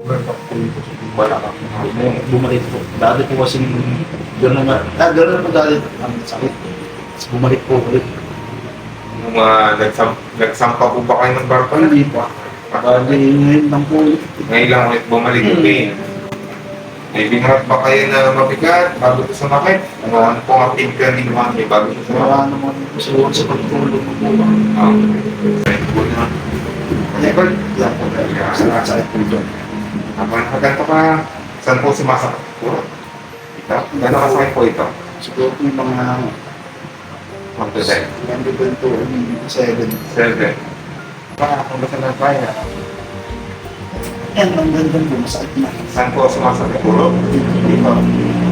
Overpack po yung po sa balakang. Nung bumalik po. Dati po kasi gano'n na, ah, gano'n po dati ang sakit. Bumalik po ulit. Nung uh, nagsam, nagsampa po ba kayo ng barko na? Hindi pa. Bali, ngayon lang po ulit. Ngayon lang ulit bumalik yung pain. May binarap pa kayo na mabigat bago ito sumakit. Ano, ano po ang team ka ni Mami bago ito sumakit? Wala naman po sa sa pagtulog ko po. Ah, okay. po na. Nicole, Yan po. Sa sakit po Habang nakaganto ka, saan po sumasakit po? Ito? Gano'ng kasakit po ito? Siguro po yung mga Up to ten. Ko ito, seven. Seven. Pa, kung basta na kaya, Yan, ang ganda po, masakit na. saan po sumasakit po? Dito.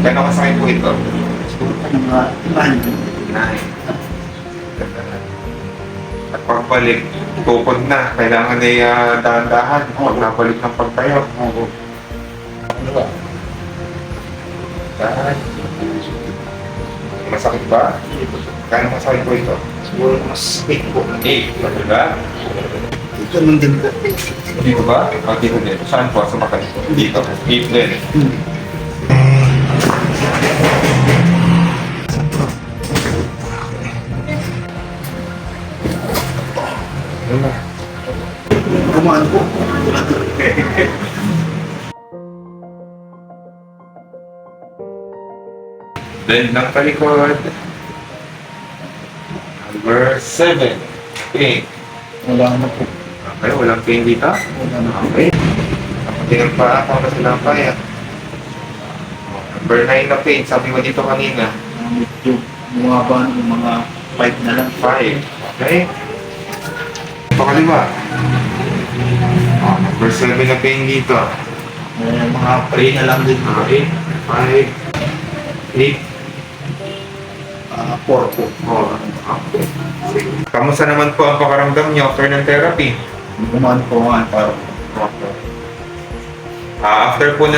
Gano'ng kasakit po ito? Siguro po ng mga ilan. Nine. At pagbalik, tukod na. Kailangan ay uh, dahan-dahan pag nabalik ng pagtayo. Oo. Ano ba? Dahan. Masakit ba? Gano'ng masakit po ito? Siguro mas eight po. Eight. Diba? Ito nang din po. Dito ba? O dito din. Saan po? Sumakit? Dito. Eight din. Kumaan po. Then, ng talikod. Number seven. Pain. Wala na po. Okay, walang pain dito. Wala na. Okay. Tingnan pa ako kasi napay. Number nine na pain. Sabi mo dito kanina. Medyo bumaba ng mga five na lang. Five. Okay. Pakaliwa. Oh, number seven na pain dito. Eh, mga pray na lang din po. Okay. Five. Eight. Ah, four po. Four. Okay. Sige. Kamusta naman po ang pakaramdam niyo after ng therapy? Kumaan po nga para Ah, after po ng